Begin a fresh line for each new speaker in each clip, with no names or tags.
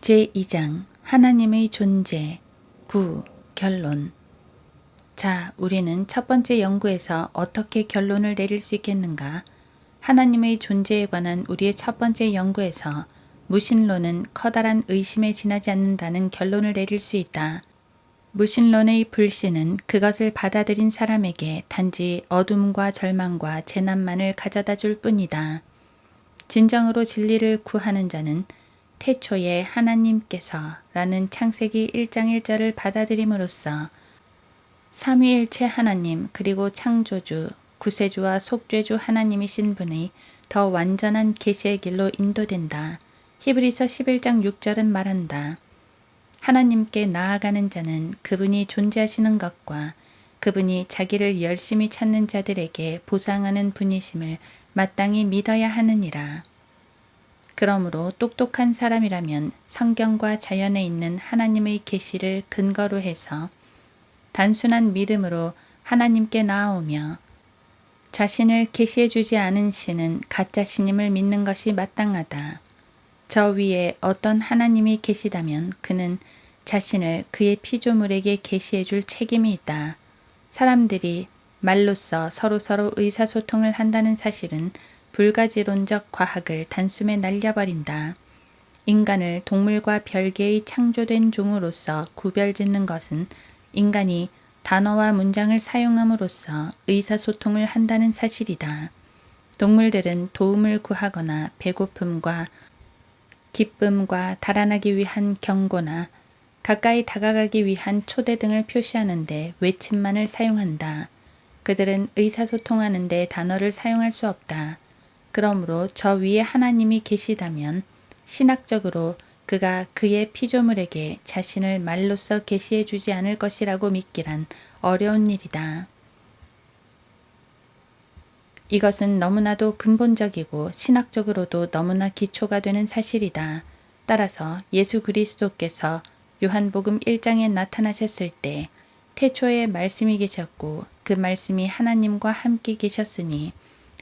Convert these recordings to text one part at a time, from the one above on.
제2장 하나님의 존재 9. 결론 자, 우리는 첫 번째 연구에서 어떻게 결론을 내릴 수 있겠는가? 하나님의 존재에 관한 우리의 첫 번째 연구에서 무신론은 커다란 의심에 지나지 않는다는 결론을 내릴 수 있다. 무신론의 불신은 그것을 받아들인 사람에게 단지 어둠과 절망과 재난만을 가져다 줄 뿐이다. 진정으로 진리를 구하는 자는 태초에 하나님께서 라는 창세기 1장 1절을 받아들임으로써 삼위일체 하나님 그리고 창조주, 구세주와 속죄주 하나님이신 분의 더 완전한 계시의 길로 인도된다. 히브리서 11장 6절은 말한다. 하나님께 나아가는 자는 그분이 존재하시는 것과 그분이 자기를 열심히 찾는 자들에게 보상하는 분이심을 마땅히 믿어야 하느니라. 그러므로 똑똑한 사람이라면 성경과 자연에 있는 하나님의 계시를 근거로 해서 단순한 믿음으로 하나님께 나아오며 자신을 계시해 주지 않은 신은 가짜 신임을 믿는 것이 마땅하다. 저 위에 어떤 하나님이 계시다면 그는 자신을 그의 피조물에게 계시해 줄 책임이 있다. 사람들이 말로써 서로서로 의사소통을 한다는 사실은 불가지론적 과학을 단숨에 날려버린다. 인간을 동물과 별개의 창조된 종으로서 구별짓는 것은 인간이 단어와 문장을 사용함으로써 의사소통을 한다는 사실이다. 동물들은 도움을 구하거나 배고픔과 기쁨과 달아나기 위한 경고나 가까이 다가가기 위한 초대 등을 표시하는데 외침만을 사용한다. 그들은 의사소통하는데 단어를 사용할 수 없다. 그러므로 저 위에 하나님이 계시다면 신학적으로 그가 그의 피조물에게 자신을 말로써 계시해 주지 않을 것이라고 믿기란 어려운 일이다. 이것은 너무나도 근본적이고 신학적으로도 너무나 기초가 되는 사실이다. 따라서 예수 그리스도께서 요한복음 1장에 나타나셨을 때 태초에 말씀이 계셨고 그 말씀이 하나님과 함께 계셨으니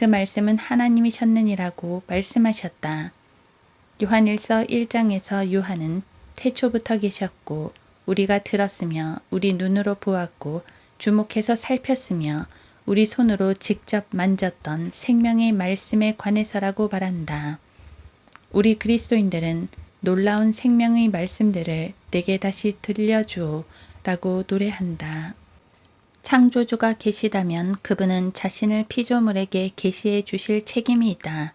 그 말씀은 하나님이셨느니라고 말씀하셨다. 요한일서 1장에서 요한은 태초부터 계셨고 우리가 들었으며 우리 눈으로 보았고 주목해서 살폈으며 우리 손으로 직접 만졌던 생명의 말씀에 관해서라고 말한다. 우리 그리스도인들은 놀라운 생명의 말씀들을 내게 다시 들려주오 라고 노래한다. 창조주가 계시다면 그분은 자신을 피조물에게 계시해 주실 책임이 있다.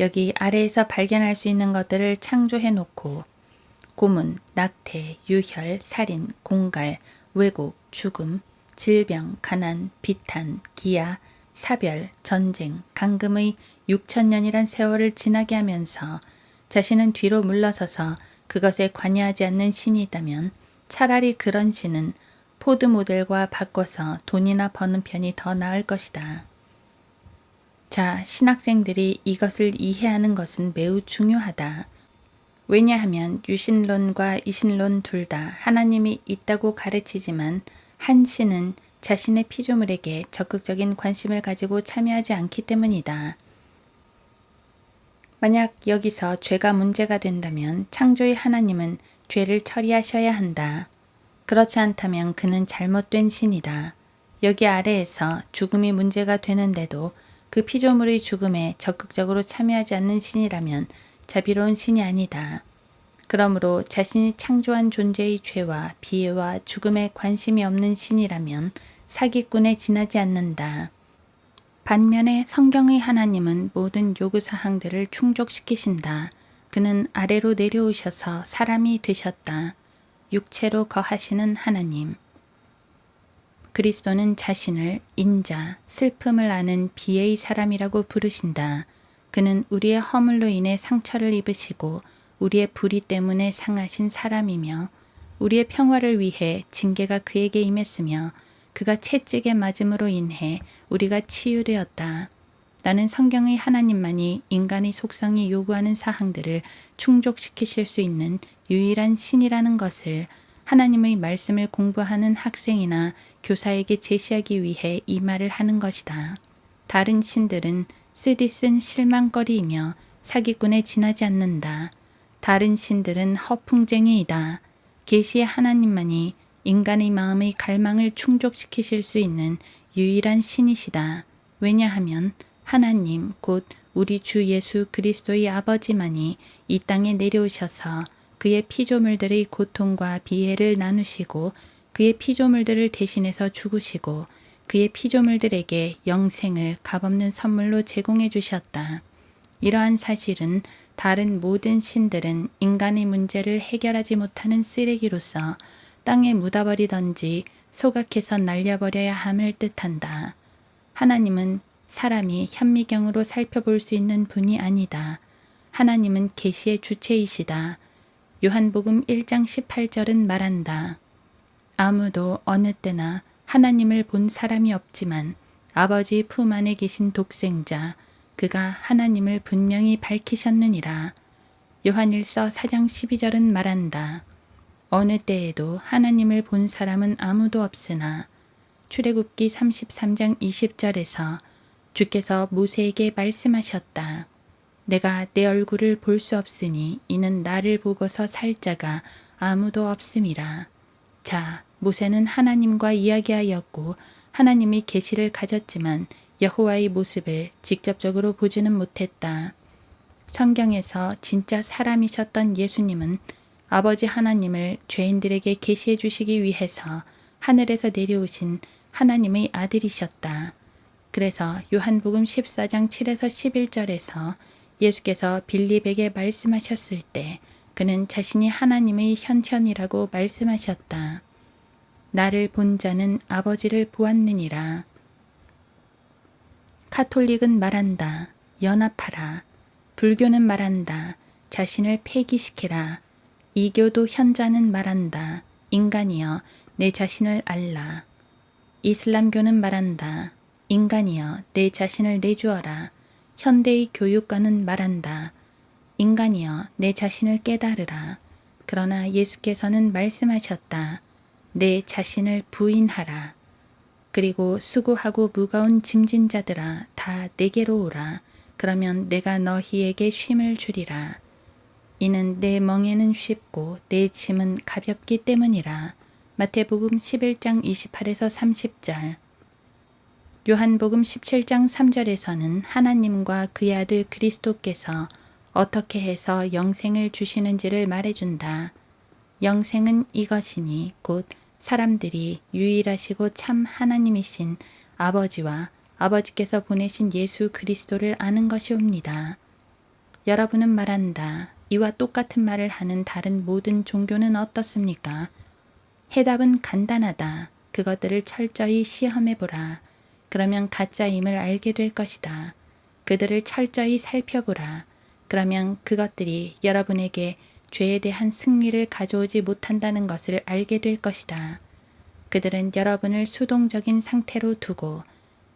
여기 아래에서 발견할 수 있는 것들을 창조해 놓고 고문, 낙태, 유혈, 살인, 공갈, 왜곡, 죽음, 질병, 가난, 비탄, 기아, 사별, 전쟁, 강금의 6천년이란 세월을 지나게 하면서 자신은 뒤로 물러서서 그것에 관여하지 않는 신이 있다면 차라리 그런 신은 포드 모델과 바꿔서 돈이나 버는 편이 더 나을 것이다. 자, 신학생들이 이것을 이해하는 것은 매우 중요하다. 왜냐하면 유신론과 이신론 둘 다 하나님이 있다고 가르치지만 한 신은 자신의 피조물에게 적극적인 관심을 가지고 참여하지 않기 때문이다. 만약 여기서 죄가 문제가 된다면 창조의 하나님은 죄를 처리하셔야 한다. 그렇지 않다면 그는 잘못된 신이다. 여기 아래에서 죽음이 문제가 되는데도 그 피조물의 죽음에 적극적으로 참여하지 않는 신이라면 자비로운 신이 아니다. 그러므로 자신이 창조한 존재의 죄와 비애와 죽음에 관심이 없는 신이라면 사기꾼에 지나지 않는다. 반면에 성경의 하나님은 모든 요구사항들을 충족시키신다. 그는 아래로 내려오셔서 사람이 되셨다. 육체로 거하시는 하나님. 그리스도는 자신을 인자, 슬픔을 아는 비의 사람이라고 부르신다. 그는 우리의 허물로 인해 상처를 입으시고 우리의 불의 때문에 상하신 사람이며 우리의 평화를 위해 징계가 그에게 임했으며 그가 채찍에 맞음으로 인해 우리가 치유되었다. 나는 성경의 하나님만이 인간의 속성이 요구하는 사항들을 충족시키실 수 있는 유일한 신이라는 것을 하나님의 말씀을 공부하는 학생이나 교사에게 제시하기 위해 이 말을 하는 것이다. 다른 신들은 쓰디쓴 실망거리이며 사기꾼에 지나지 않는다. 다른 신들은 허풍쟁이이다. 계시의 하나님만이 인간의 마음의 갈망을 충족시키실 수 있는 유일한 신이시다. 왜냐하면 하나님 곧 우리 주 예수 그리스도의 아버지만이 이 땅에 내려오셔서 그의 피조물들의 고통과 비애를 나누시고 그의 피조물들을 대신해서 죽으시고 그의 피조물들에게 영생을 값없는 선물로 제공해 주셨다. 이러한 사실은 다른 모든 신들은 인간의 문제를 해결하지 못하는 쓰레기로서 땅에 묻어버리던지 소각해서 날려버려야 함을 뜻한다. 하나님은 사람이 현미경으로 살펴볼 수 있는 분이 아니다. 하나님은 계시의 주체이시다. 요한복음 1장 18절은 말한다. 아무도 어느 때나 하나님을 본 사람이 없지만 아버지 품 안에 계신 독생자 그가 하나님을 분명히 밝히셨느니라. 요한일서 4장 12절은 말한다. 어느 때에도 하나님을 본 사람은 아무도 없으나 출애굽기 33장 20절에서 주께서 모세에게 말씀하셨다. 내가 내 얼굴을 볼 수 없으니 이는 나를 보고서 살 자가 아무도 없음이라. 자, 모세는 하나님과 이야기하였고 하나님이 계시를 가졌지만 여호와의 모습을 직접적으로 보지는 못했다. 성경에서 진짜 사람이셨던 예수님은 아버지 하나님을 죄인들에게 계시해 주시기 위해서 하늘에서 내려오신 하나님의 아들이셨다. 그래서 요한복음 14장 7에서 11절에서 예수께서 빌립에게 말씀하셨을 때 그는 자신이 하나님의 현현이라고 말씀하셨다. 나를 본 자는 아버지를 보았느니라. 카톨릭은 말한다. 연합하라. 불교는 말한다. 자신을 폐기시키라. 이교도 현자는 말한다. 인간이여 내 자신을 알라. 이슬람교는 말한다. 인간이여 내 자신을 내주어라. 현대의 교육과는 말한다. 인간이여 내 자신을 깨달으라. 그러나 예수께서는 말씀하셨다. 내 자신을 부인하라. 그리고 수고하고 무거운 짐진 자들아 다 내게로 오라. 그러면 내가 너희에게 쉼을 주리라. 이는 내 멍에는 쉽고 내 짐은 가볍기 때문이라. 마태복음 11장 28에서 30절. 요한복음 17장 3절에서는 하나님과 그의 아들 그리스도께서 어떻게 해서 영생을 주시는지를 말해준다. 영생은 이것이니 곧 사람들이 유일하시고 참 하나님이신 아버지와 아버지께서 보내신 예수 그리스도를 아는 것이옵니다. 여러분은 말한다. 이와 똑같은 말을 하는 다른 모든 종교는 어떻습니까? 해답은 간단하다. 그것들을 철저히 시험해보라. 그러면 가짜임을 알게 될 것이다. 그들을 철저히 살펴보라. 그러면 그것들이 여러분에게 죄에 대한 승리를 가져오지 못한다는 것을 알게 될 것이다. 그들은 여러분을 수동적인 상태로 두고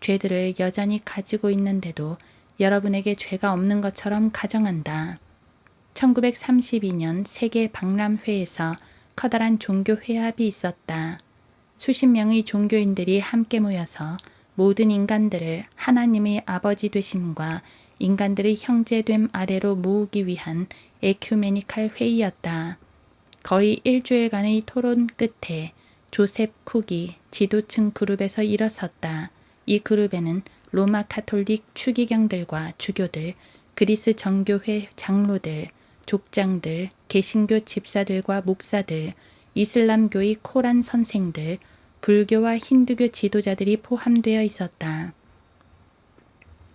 죄들을 여전히 가지고 있는데도 여러분에게 죄가 없는 것처럼 가정한다. 1932년 세계 박람회에서 커다란 종교 회합이 있었다. 수십 명의 종교인들이 함께 모여서 모든 인간들을 하나님의 아버지 되심과 인간들의 형제됨 아래로 모으기 위한 에큐메니칼 회의였다. 거의 일주일간의 토론 끝에 조셉 쿡이 지도층 그룹에서 일어섰다. 이 그룹에는 로마 카톨릭 추기경들과 주교들, 그리스 정교회 장로들, 족장들, 개신교 집사들과 목사들, 이슬람교의 코란 선생들, 불교와 힌두교 지도자들이 포함되어 있었다.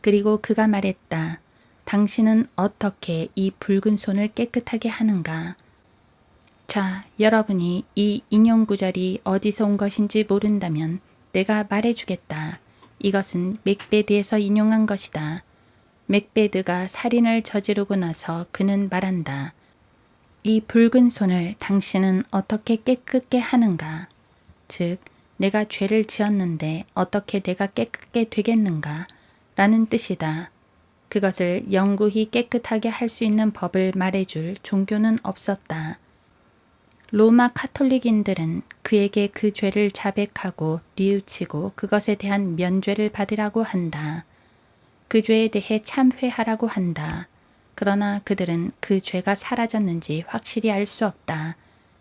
그리고 그가 말했다. 당신은 어떻게 이 붉은 손을 깨끗하게 하는가? 자, 여러분이 이 인용 구절이 어디서 온 것인지 모른다면 내가 말해주겠다. 이것은 맥베드에서 인용한 것이다. 맥베드가 살인을 저지르고 나서 그는 말한다. 이 붉은 손을 당신은 어떻게 깨끗게 하는가? 즉, 내가 죄를 지었는데 어떻게 내가 깨끗게 되겠는가? 라는 뜻이다. 그것을 영구히 깨끗하게 할 수 있는 법을 말해줄 종교는 없었다. 로마 카톨릭인들은 그에게 그 죄를 자백하고 뉘우치고 그것에 대한 면죄를 받으라고 한다. 그 죄에 대해 참회하라고 한다. 그러나 그들은 그 죄가 사라졌는지 확실히 알 수 없다.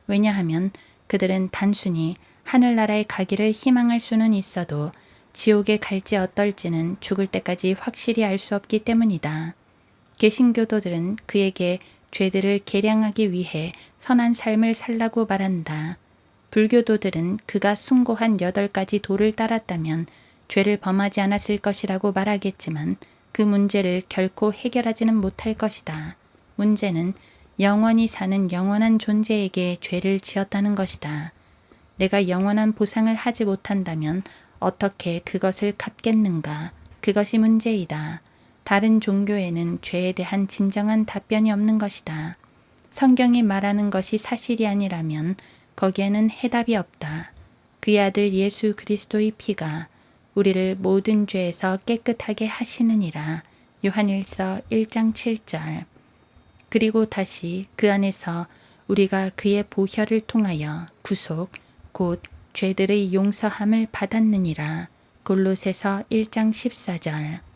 왜냐하면 그들은 단순히 하늘나라에 가기를 희망할 수는 있어도 지옥에 갈지 어떨지는 죽을 때까지 확실히 알 수 없기 때문이다. 개신교도들은 그에게 죄들을 계량하기 위해 선한 삶을 살라고 말한다. 불교도들은 그가 숭고한 여덟 가지 도를 따랐다면 죄를 범하지 않았을 것이라고 말하겠지만 그 문제를 결코 해결하지는 못할 것이다. 문제는 영원히 사는 영원한 존재에게 죄를 지었다는 것이다. 내가 영원한 보상을 하지 못한다면 어떻게 그것을 갚겠는가? 그것이 문제이다. 다른 종교에는 죄에 대한 진정한 답변이 없는 것이다. 성경이 말하는 것이 사실이 아니라면 거기에는 해답이 없다. 그의 아들 예수 그리스도의 피가 우리를 모든 죄에서 깨끗하게 하시느니라. 요한일서 1장 7절. 그리고 다시 그 안에서 우리가 그의 보혈을 통하여 구속, 곧 죄들의 용서함을 받았느니라. 골로새서 1장 14절.